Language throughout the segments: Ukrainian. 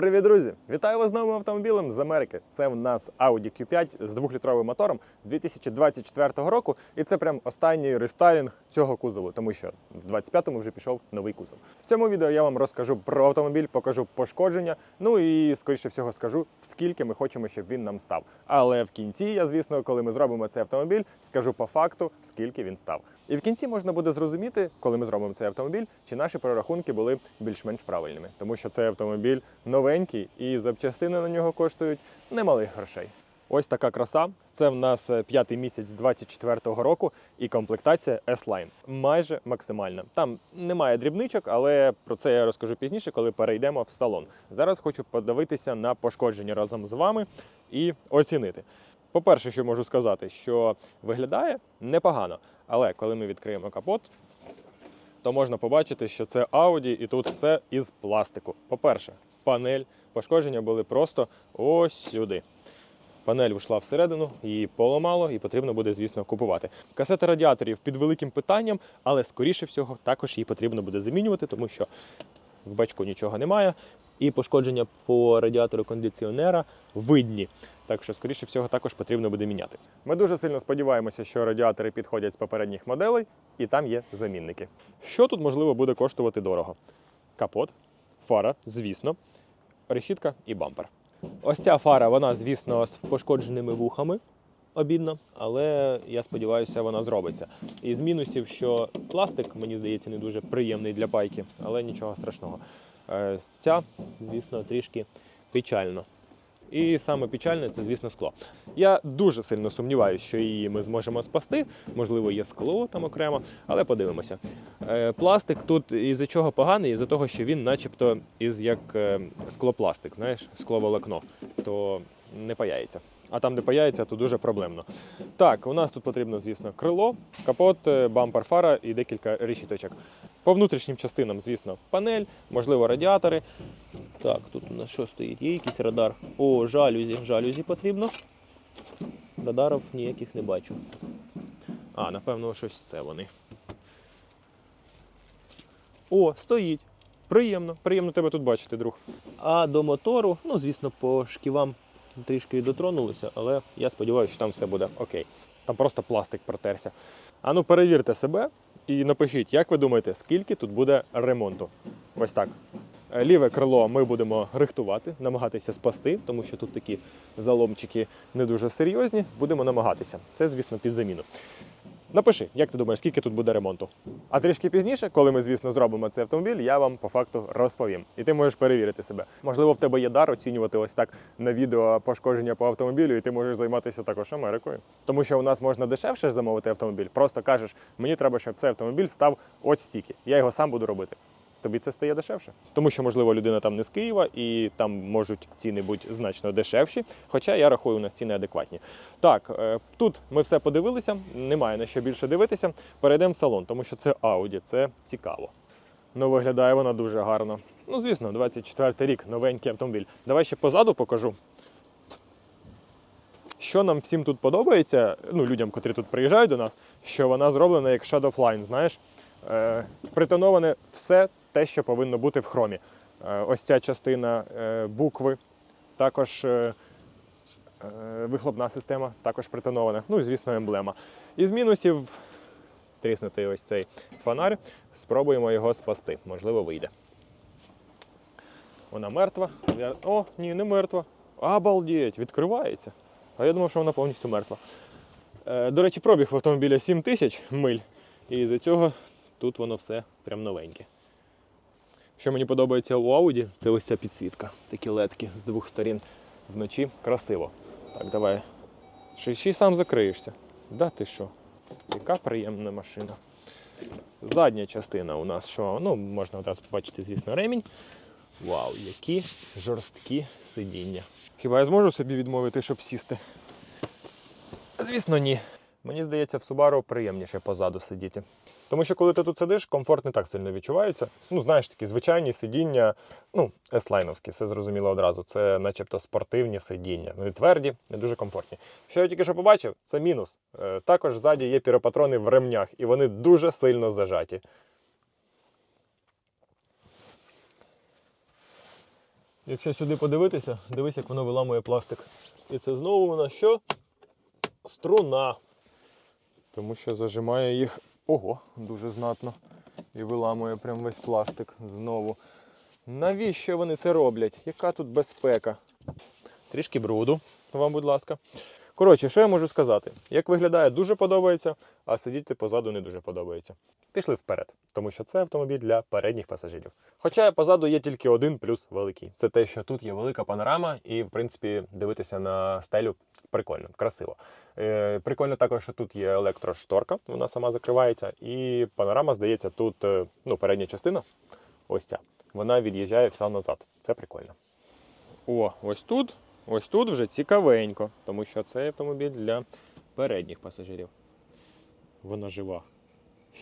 Привіт, друзі! Вітаю вас з новим автомобілем з Америки. Це в нас Audi Q5 з 2-літровим мотором 2024 року. І це прям останній рестайлінг цього кузову, тому що в 25-му вже пішов новий кузов. В цьому відео я вам розкажу про автомобіль, покажу пошкодження. Ну і скоріше всього скажу, скільки ми хочемо, щоб він нам став. Але в кінці я, звісно, коли ми зробимо цей автомобіль, скажу по факту, скільки він став. І в кінці можна буде зрозуміти, коли ми зробимо цей автомобіль, чи наші прорахунки були більш-менш правильними, тому що цей автомобіль новенький і запчастини на нього коштують немалих грошей. Ось така краса. Це в нас е, п'ятий місяць 24-го року і комплектація S-Line. Майже максимальна. Там немає дрібничок, але про це я розкажу пізніше, коли перейдемо в салон. Зараз хочу подивитися на пошкодження разом з вами і оцінити. По-перше, що можу сказати, що виглядає непогано, але коли ми відкриємо капот, то можна побачити, що це Audi і тут все із пластику. По-перше, панель, пошкодження були просто ось сюди. Панель вийшла всередину, її поламало і потрібно буде, звісно, купувати. Касета радіаторів під великим питанням, але скоріше всього також її потрібно буде замінювати, тому що в бачку нічого немає. І пошкодження по радіатору кондиціонера видні. Так що, скоріше всього, також потрібно буде міняти. Ми дуже сильно сподіваємося, що радіатори підходять з попередніх моделей, і там є замінники. Що тут можливо буде коштувати дорого? Капот, фара, звісно, решітка і бампер. Ось ця фара, вона, звісно, з пошкодженими вухами. Обідно, але я сподіваюся, вона зробиться. І з мінусів, що пластик, мені здається, не дуже приємний для байки, але нічого страшного. Е, Ця, звісно, трішки печально. І саме печальне це, звісно, скло. Я дуже сильно сумніваюся, що її ми зможемо спасти. Можливо, є скло там окремо, але подивимося. Е, Пластик тут із-за чого поганий, із-за того, що він, начебто, із як е, склопластик, знаєш, скловолокно, то не паяється. А там, де паяється, то дуже проблемно. Так, у нас тут потрібно, звісно, крило, капот, бампер фара і декілька решіточок. По внутрішнім частинам, звісно, панель, можливо, радіатори. Так, тут у нас що стоїть? Є якийсь радар? О, жалюзі. Жалюзі потрібно. Радарів ніяких не бачу. А, напевно, щось це вони. О, стоїть. Приємно, приємно тебе тут бачити, друг. А до мотору, ну, звісно, по шківам трішки дотронулися, але я сподіваюся, що там все буде окей. Там просто пластик протерся. А ну перевірте себе і напишіть, як ви думаєте, скільки тут буде ремонту? Ось так. Е, Ліве крило ми будемо рихтувати, намагатися спасти, тому що тут такі заломчики не дуже серйозні. Будемо намагатися. Це, звісно, під заміну. Напиши, як ти думаєш, скільки тут буде ремонту. А трішки пізніше, коли ми, звісно, зробимо цей автомобіль, я вам по факту розповім. І ти можеш перевірити себе. Можливо, в тебе є дар оцінювати ось так на відео пошкодження по автомобілю, і ти можеш займатися також Америкою. Тому що у нас можна дешевше замовити автомобіль. Просто кажеш, мені треба, щоб цей автомобіль став ось стільки. Я його сам буду робити. Тобі це стає дешевше, тому що можливо людина там не з Києва і там можуть ціни бути значно дешевші. Хоча я рахую, у нас ціни адекватні. Так, е, тут ми все подивилися, немає на що більше дивитися. Перейдемо в салон, тому що це Audi, це цікаво. Ну, виглядає вона дуже гарно. Ну, звісно, 24 рік, новенький автомобіль. Давай ще позаду покажу. Що нам всім тут подобається, ну, людям, котрі тут приїжджають до нас, що вона зроблена як Shadow Line, знаєш. Е, притоноване все те, що повинно бути в хромі. Е, ось ця частина е, букви, також е, вихлопна система, також притонована. Ну і, звісно, емблема. Із мінусів тріснутий ось цей фонарь. Спробуємо його спасти. Можливо, вийде. Вона мертва. О, ні, не мертва. Обалдеть, відкривається. А я думав, що вона повністю мертва. До речі, пробіг в автомобіля 7 тисяч миль. І з-за цього тут воно все прям новеньке. Що мені подобається у Audi, це ось ця підсвітка. Такі ледки з двох сторін вночі. Красиво. Так, давай. Й сам закриєшся. Да ти що? Яка приємна машина. Задня частина у нас що? Ну, можна одразу побачити, звісно, ремінь. Вау, які жорсткі сидіння. Хіба я зможу собі відмовити, щоб сісти? Звісно, ні. Мені здається, в Subaru приємніше позаду сидіти. Тому що коли ти тут сидиш, комфорт не так сильно відчувається. Ну, знаєш, такі звичайні сидіння, ну, еслайновські, все зрозуміло одразу. Це начебто спортивні сидіння. Вони тверді, не дуже комфортні. Що я тільки що побачив, це мінус. Е, Також ззаді є піропатрони в ремнях, і вони дуже сильно зажаті. Якщо сюди подивитися, дивись, як воно виламує пластик. І це знову у що? Струна. Тому що зажимає їх. Ого, дуже знатно. І виламує прям весь пластик знову. Навіщо вони це роблять? Яка тут безпека? Трішки бруду, вам, будь ласка. Коротше, що я можу сказати? Як виглядає, дуже подобається, а сидіти позаду не дуже подобається. Пішли вперед, тому що це автомобіль для передніх пасажирів. Хоча позаду є тільки один плюс великий. Це те, що тут є велика панорама, і, в принципі, дивитися на стелю прикольно, красиво. Е, прикольно також, що тут є електрошторка, вона сама закривається, і панорама, здається, тут е, ну, передня частина, ось ця, вона від'їжджає вся назад. Це прикольно. О, ось тут, ось тут вже цікавенько, тому що це автомобіль для передніх пасажирів. Вона жива.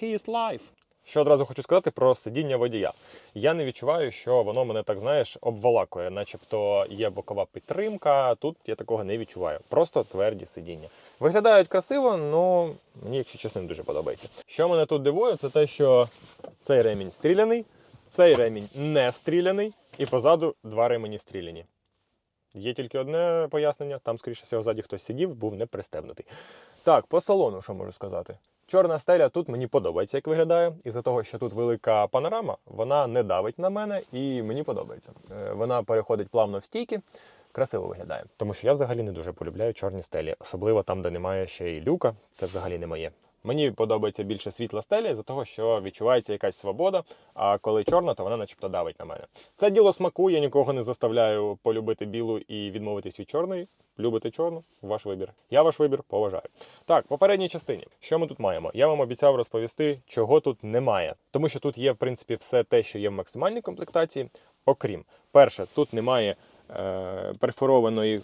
He is life. Що одразу хочу сказати про сидіння водія. Я не відчуваю, що воно мене так знаєш обволакує, начебто є бокова підтримка. Тут я такого не відчуваю. Просто тверді сидіння. Виглядають красиво, але мені, якщо чесно, не дуже подобається. Що мене тут дивує, це те, що цей ремінь стріляний, цей ремінь не стріляний, і позаду два ремені стріляні. Є тільки одне пояснення, там, скоріше всього, ззаді хтось сидів, був не пристебнутий. Так, по салону, що можу сказати? Чорна стеля тут мені подобається, як виглядає. Із-за того, що тут велика панорама, вона не давить на мене і мені подобається. Е, Вона переходить плавно в стійки, красиво виглядає. Тому що я взагалі не дуже полюбляю чорні стелі, особливо там, де немає ще й люка. Це взагалі не моє. Мені подобається більше світла стеля з-за того, що відчувається якась свобода, а коли чорна, то вона начебто давить на мене. Це діло смаку, я нікого не заставляю полюбити білу і відмовитись від чорної. Любите чорну, ваш вибір. Я ваш вибір поважаю. Так, по передній частині, що ми тут маємо? Я вам обіцяв розповісти, чого тут немає. Тому що тут є, в принципі, все те, що є в максимальній комплектації. Окрім, перше, тут немає е, перфорованої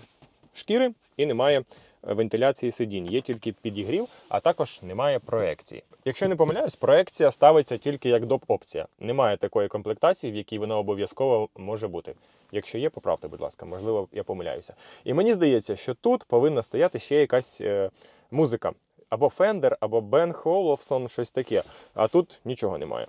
шкіри і немає вентиляції сидінь. Є тільки підігрів, а також немає проекції. Якщо не помиляюсь, проекція ставиться тільки як доп. опція. Немає такої комплектації, в якій вона обов'язково може бути. Якщо є, поправте, будь ласка, можливо, я помиляюся. І мені здається, що тут повинна стояти ще якась е, музика. Або Fender, або Бен Холовсон, щось таке. А тут нічого немає.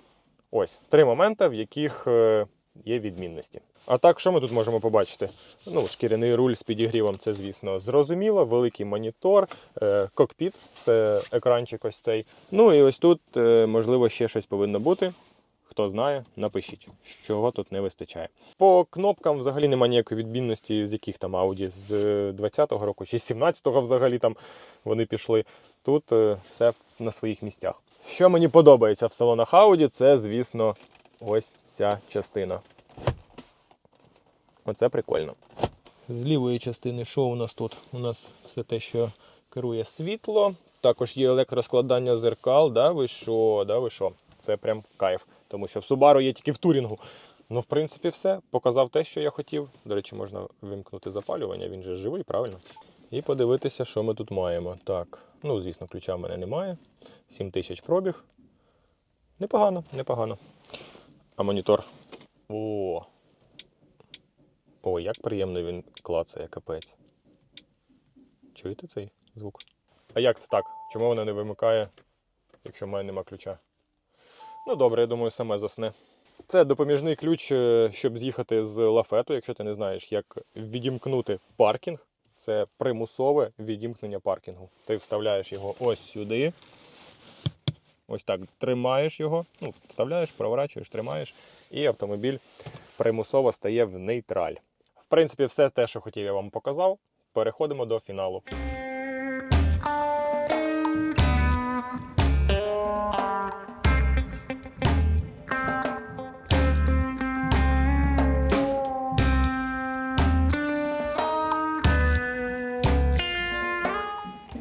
Ось три моменти, в яких е, є відмінності. А так, що ми тут можемо побачити? Ну, шкіряний руль з підігрівом, це, звісно, зрозуміло. Великий монітор, е, кокпіт, це екранчик ось цей. Ну і ось тут, е, можливо, ще щось повинно бути. Хто знає, напишіть, чого тут не вистачає. По кнопкам взагалі немає ніякої відмінності, з яких там Audi з 20-го року чи з 17-го взагалі там вони пішли. Тут е, все на своїх місцях. Що мені подобається в салонах Audi, це, звісно, ось ця частина. Оце прикольно. З лівої частини, що у нас тут? У нас все те, що керує світло. Також є електроскладання зеркал. Да, ви що, да, ви що? Це прям кайф. Тому що в Subaru є тільки в турінгу. Ну, в принципі, все. Показав те, що я хотів. До речі, можна вимкнути запалювання, він же живий, правильно? І подивитися, що ми тут маємо. Так, ну, звісно, ключа в мене немає. 7 тисяч пробіг. Непогано, непогано. А монітор. О! О, як приємно він клацає, капець. Чуєте цей звук? А як це так? Чому вона не вимикає, якщо в мене нема ключа? Ну добре, я думаю, саме засне. Це допоміжний ключ, е, щоб з'їхати з лафету, якщо ти не знаєш, як відімкнути паркінг. Це примусове відімкнення паркінгу. Ти вставляєш його ось сюди. Ось так тримаєш його, ну, вставляєш, проворачуєш, тримаєш, і автомобіль примусово стає в нейтраль. В принципі, все те, що хотів, я вам показав. Переходимо до фіналу.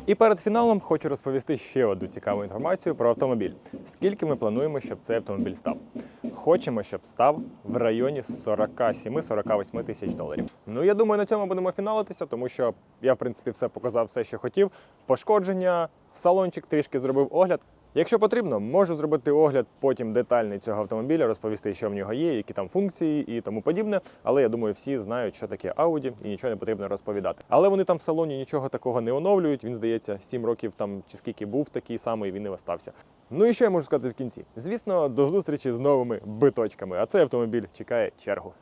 І перед фіналом хочу розповісти ще одну цікаву інформацію про автомобіль. Скільки ми плануємо, щоб цей автомобіль став? Хочемо, щоб став в районі 47-48 тисяч доларів. Ну я думаю, на цьому будемо фіналитися, тому що я, в принципі, все показав, все, що хотів. Пошкодження, салончик трішки зробив огляд. Якщо потрібно, можу зробити огляд потім детальний цього автомобіля, розповісти, що в нього є, які там функції і тому подібне. Але я думаю, всі знають, що таке Audi, і нічого не потрібно розповідати. Але вони там в салоні нічого такого не оновлюють. Він здається, 7 років там чи скільки був такий самий, він і остався. Ну і що я можу сказати в кінці? Звісно, до зустрічі з новими биточками. А цей автомобіль чекає чергу.